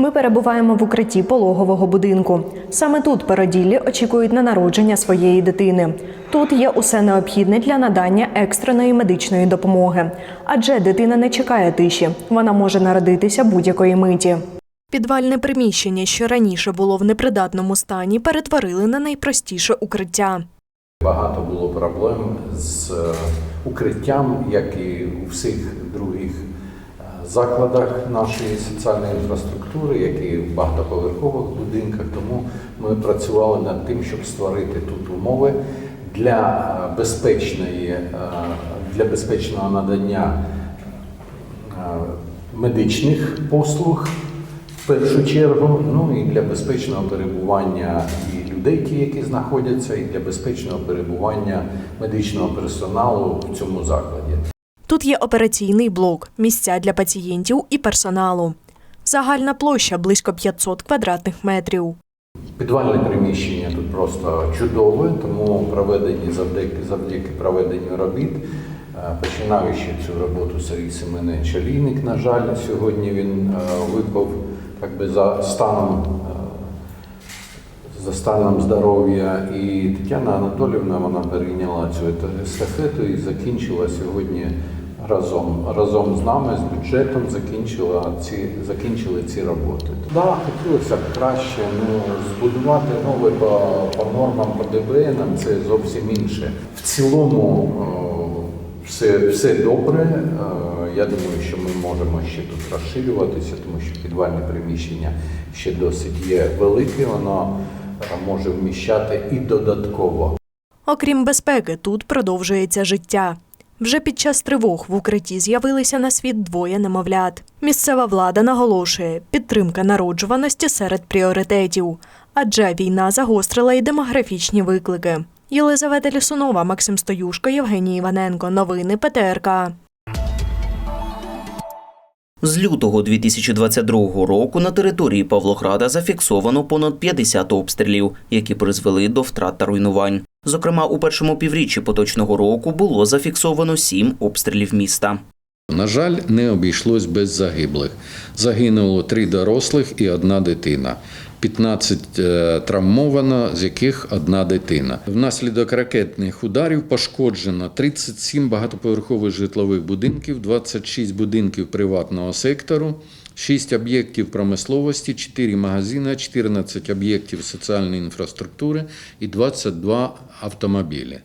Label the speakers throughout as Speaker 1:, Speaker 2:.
Speaker 1: Ми перебуваємо в укритті пологового будинку. Саме тут породіллі очікують на народження своєї дитини. Тут є усе необхідне для надання екстреної медичної допомоги. Адже дитина не чекає тиші, вона може народитися будь-якої миті. Підвальне приміщення, що раніше було в непридатному стані, перетворили на найпростіше укриття.
Speaker 2: Багато було проблем з е, укриттям, як і у всіх других закладах нашої соціальної інфраструктури, як і в багатоповерхових будинках. Тому ми працювали над тим, щоб створити тут умови для е, безпечної, е, для безпечного надання е, медичних послуг в першу чергу, ну і для безпечного перебування і людей, ті, які знаходяться, і для безпечного перебування медичного персоналу в цьому закладі.
Speaker 1: Тут є операційний блок, місця для пацієнтів і персоналу. Загальна площа близько 500 квадратних метрів.
Speaker 2: Підвальне приміщення тут просто чудове, тому проведені завдяки, завдяки проведенню робіт, е, починаючи цю роботу Сергій Семенович Олійник, на жаль, сьогодні він е, випав так би, за станом. е, За станом здоров'я і Тетяна Анатолівна вона перейняла цю естафету і закінчила сьогодні разом разом з нами, з бюджетом закінчила ці закінчили ці роботи. Да, хотілося б краще ну, збудувати нове по, по нормам по ДБНам, це зовсім інше. В цілому все, все добре. Е, Я думаю, що ми можемо ще тут розширюватися, тому що підвальне приміщення ще досить є велике, воно е, може вміщати і додатково.
Speaker 1: Окрім безпеки, тут продовжується життя. Вже під час тривог в укритті з'явилися на світ двоє немовлят. Місцева влада наголошує, підтримка народжуваності серед пріоритетів, адже війна загострила й демографічні виклики. Єлизавета Лісунова, Максим Стоюшко, Євгеній Іваненко. Новини ПТРК.
Speaker 3: З лютого 2022 року на території Павлограда зафіксовано понад 50 обстрілів, які призвели до втрат та руйнувань. Зокрема, у першому півріччі поточного року було зафіксовано сім обстрілів міста.
Speaker 4: На жаль, не обійшлось без загиблих. Загинуло три дорослих і одна дитина. 15 е, травмовано, з яких одна дитина. Внаслідок ракетних ударів пошкоджено 37 багатоповерхових житлових будинків, 26 будинків приватного сектору, 6 об'єктів промисловості, 4 магазини, 14 об'єктів соціальної інфраструктури і 22 автомобілі.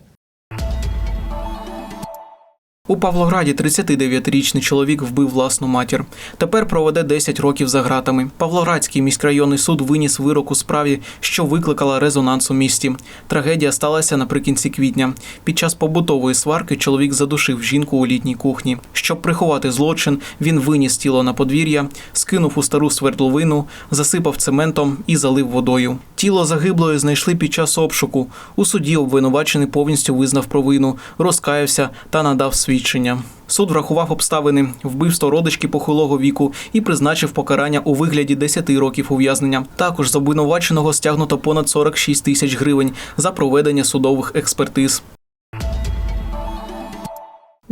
Speaker 5: У Павлограді 39-річний чоловік вбив власну матір. Тепер проведе 10 років за ґратами. Павлоградський міськрайонний суд виніс вирок у справі, що викликала резонанс у місті. Трагедія сталася наприкінці квітня. Під час побутової сварки чоловік задушив жінку у літній кухні. Щоб приховати злочин, він виніс тіло на подвір'я, скинув у стару свердловину, засипав цементом і залив водою. Тіло загиблої знайшли під час обшуку. У суді обвинувачений повністю визнав провину, розкаявся та надав свідчення. Суд врахував обставини вбивство родички похилого віку і призначив покарання у вигляді 10 років ув'язнення. Також з обвинуваченого стягнуто понад 46 тисяч гривень за проведення судових експертиз.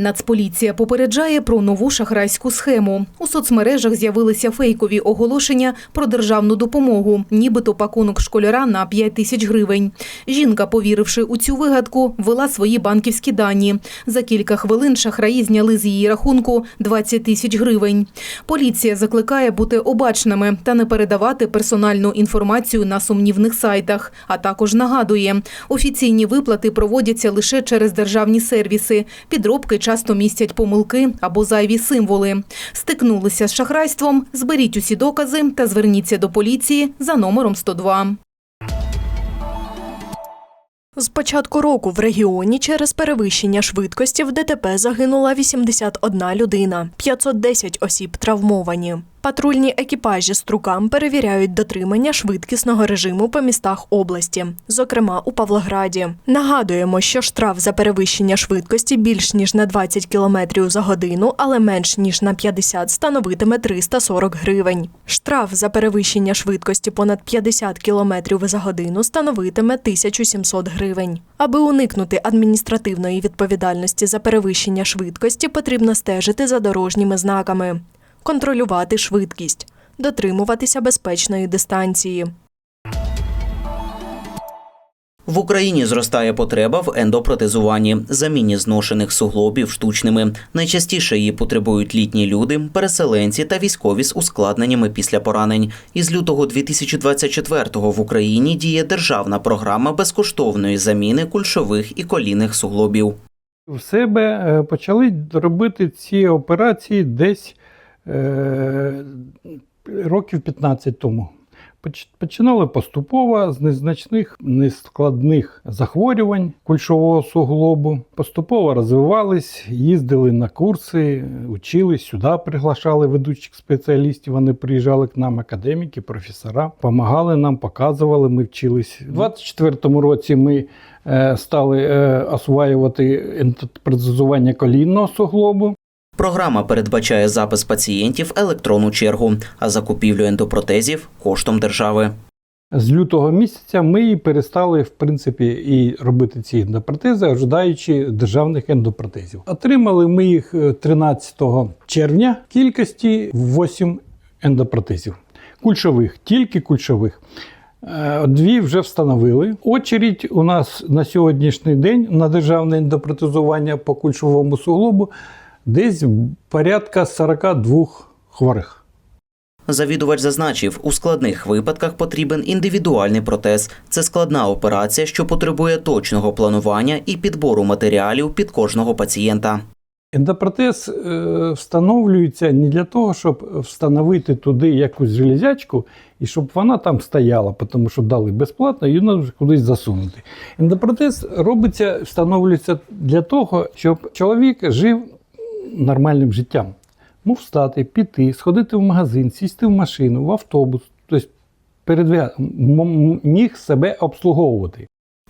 Speaker 6: Нацполіція попереджає про нову шахрайську схему. У соцмережах з'явилися фейкові оголошення про державну допомогу, нібито пакунок школяра на 5 тисяч гривень. Жінка, повіривши у цю вигадку, ввела свої банківські дані. За кілька хвилин шахраї зняли з її рахунку 20 тисяч гривень. Поліція закликає бути обачними та не передавати персональну інформацію на сумнівних сайтах. А також нагадує, офіційні виплати проводяться лише через державні сервіси. Підробки часто містять помилки або зайві символи. Стикнулися з шахрайством, зберіть усі докази та зверніться до поліції за номером 102.
Speaker 1: З початку року в регіоні через перевищення швидкості в ДТП загинула 81 людина, 510 осіб травмовані. Патрульні екіпажі струкам перевіряють дотримання швидкісного режиму по містах області, зокрема у Павлограді. Нагадуємо, що штраф за перевищення швидкості більш ніж на 20 км за годину, але менш ніж на 50 становитиме 340 гривень. Штраф за перевищення швидкості понад 50 км за годину становитиме 1700 гривень. Аби уникнути адміністративної відповідальності за перевищення швидкості, потрібно стежити за дорожніми знаками контролювати швидкість, дотримуватися безпечної дистанції.
Speaker 3: В Україні зростає потреба в ендопротезуванні, заміні зношених суглобів штучними. Найчастіше її потребують літні люди, переселенці та військові з ускладненнями після поранень. Із лютого 2024-го в Україні діє державна програма безкоштовної заміни кульшових і колінних суглобів.
Speaker 7: В себе е, почали робити ці операції десь років 15 тому. Починали поступово з незначних нескладних захворювань кульшового суглобу. Поступово розвивались, їздили на курси, учились, сюди приглашали ведучих спеціалістів. Вони приїжджали к нам, академіки, професора, допомагали нам, показували, ми вчились. У 24-му році ми е, стали е, осваювати ентопротезування колінного суглобу.
Speaker 3: Програма передбачає запис пацієнтів електронну чергу, а закупівлю ендопротезів коштом держави.
Speaker 7: З лютого місяця ми перестали в принципі і робити ці ендопротези, ожидаючи державних ендопротезів. Отримали ми їх е, 13 червня в кількості 8 ендопротезів. Кульшових, тільки кульшових. Е, Дві вже встановили. Очередь у нас на сьогоднішній день на державне ендопротезування по кульшовому суглобу десь порядка 42 хворих.
Speaker 3: Завідувач зазначив, у складних випадках потрібен індивідуальний протез. Це складна операція, що потребує точного планування і підбору матеріалів під кожного пацієнта.
Speaker 7: Ендопротез е, встановлюється не для того, щоб встановити туди якусь железячку і щоб вона там стояла, тому що дали безплатно, вона вже кудись засунути. Ендопротез робиться, встановлюється для того, щоб чоловік жив нормальним життям. Ну, встати, піти, сходити в магазин, сісти в машину, в автобус, тобто передвигати, міг себе обслуговувати.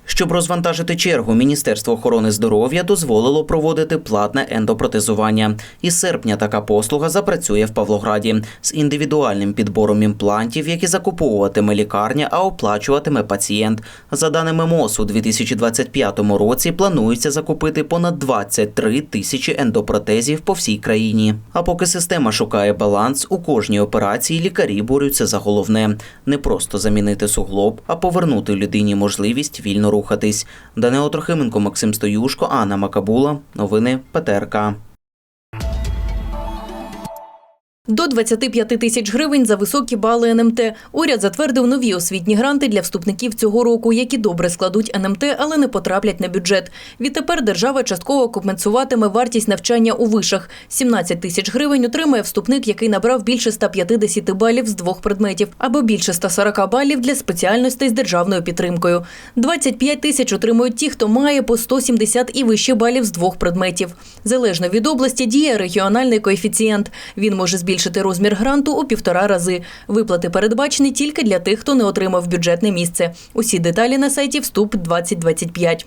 Speaker 3: Щоб розвантажити чергу, Міністерство охорони здоров'я дозволило проводити платне ендопротезування. Із серпня така послуга запрацює в Павлограді з індивідуальним підбором імплантів, які закуповуватиме лікарня, а оплачуватиме пацієнт. За даними МОЗ, у 2025 році планується закупити понад 23 тисячі ендопротезів по всій країні. А поки система шукає баланс, у кожній операції лікарі борються за головне не просто замінити суглоб, а повернути людині можливість вільно рухатись. Данило Трохименко, Максим Стоюшко, Анна Макабула. Новини ПТРК.
Speaker 8: До 25 тисяч гривень за високі бали НМТ. Уряд затвердив нові освітні гранти для вступників цього року, які добре складуть НМТ, але не потраплять на бюджет. Відтепер держава частково компенсуватиме вартість навчання у вишах. 17 тисяч гривень отримає вступник, який набрав більше 150 балів з двох предметів, або більше 140 балів для спеціальностей з державною підтримкою. 25 тисяч отримують ті, хто має по 170 і вище балів з двох предметів. Залежно від області діє регіональний коефіцієнт. Він може збільшити розмір гранту у півтора рази. Виплати передбачені тільки для тих, хто не отримав бюджетне місце. Усі деталі на сайті Вступ 2025.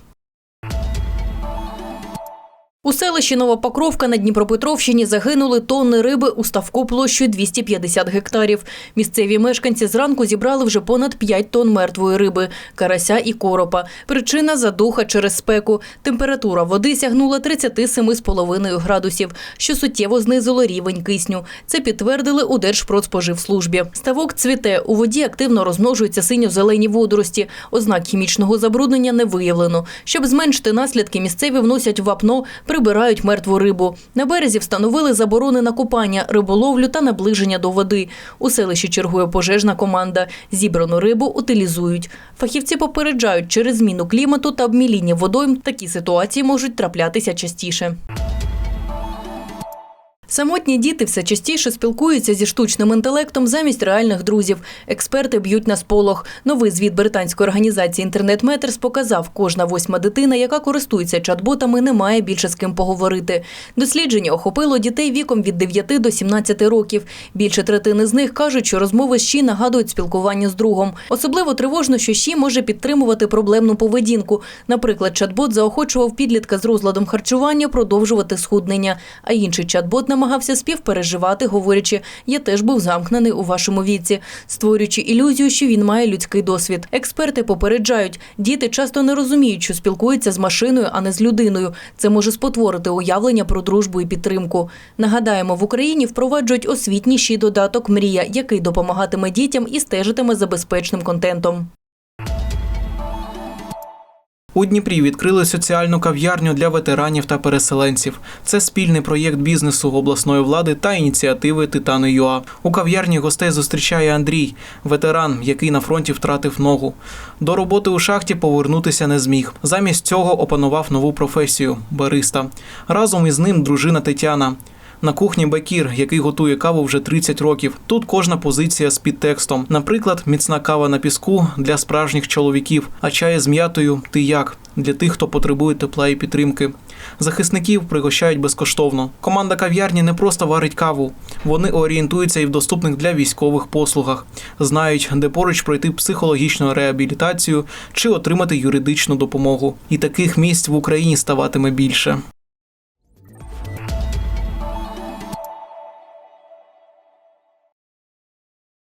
Speaker 8: У селищі Новопокровка на Дніпропетровщині загинули тонни риби у ставку площею 250 гектарів. Місцеві мешканці зранку зібрали вже понад 5 тонн мертвої риби, карася і коропа. Причина – задуха через спеку. Температура води сягнула 37,5 градусів, що суттєво знизило рівень кисню. Це підтвердили у Держпродспоживслужбі. Ставок цвіте. У воді активно розмножуються синьо-зелені водорості. Ознак хімічного забруднення не виявлено. Щоб зменшити наслідки, місцеві вносять вапно, прибирають мертву рибу. На березі встановили заборони на купання, риболовлю та наближення до води. У селищі чергує пожежна команда. Зібрану рибу утилізують. Фахівці попереджають, через зміну клімату та обміління водойм такі ситуації можуть траплятися частіше. Самотні діти все частіше спілкуються зі штучним інтелектом замість реальних друзів. Експерти б'ють на сполох. Новий звіт британської організації Інтернет Метерс показав, кожна восьма дитина, яка користується чат-ботами, не має більше з ким поговорити. Дослідження охопило дітей віком від 9 до 17 років. Більше третини з них кажуть, що розмови з ЩІ нагадують спілкування з другом. Особливо тривожно, що ЩІ може підтримувати проблемну поведінку. Наприклад, чат-бот заохочував підлітка з розладом харчування продовжувати схуднення, а інший чат-бот намагався співпереживати, говорячи, я теж був замкнений у вашому віці, створюючи ілюзію, що він має людський досвід. Експерти попереджають, діти часто не розуміють, що спілкуються з машиною, а не з людиною. Це може спотворити уявлення про дружбу і підтримку. Нагадаємо, в Україні впроваджують освітній ще додаток Мрія, який допомагатиме дітям і стежитиме за безпечним контентом.
Speaker 5: У Дніпрі відкрили соціальну кав'ярню для ветеранів та переселенців. Це спільний проєкт бізнесу обласної влади та ініціативи Титани ЮА. У кав'ярні гостей зустрічає Андрій, ветеран, який на фронті втратив ногу. До роботи у шахті повернутися не зміг. Замість цього опанував нову професію бариста. Разом із ним дружина Тетяна. На кухні Бакір, який готує каву вже 30 років. Тут кожна позиція з підтекстом. Наприклад, міцна кава на піску для справжніх чоловіків, а чай з м'ятою ти як для тих, хто потребує тепла і підтримки. Захисників пригощають безкоштовно. Команда кав'ярні не просто варить каву. Вони орієнтуються і в доступних для військових послугах, знають, де поруч пройти психологічну реабілітацію чи отримати юридичну допомогу. І таких місць в Україні ставатиме більше.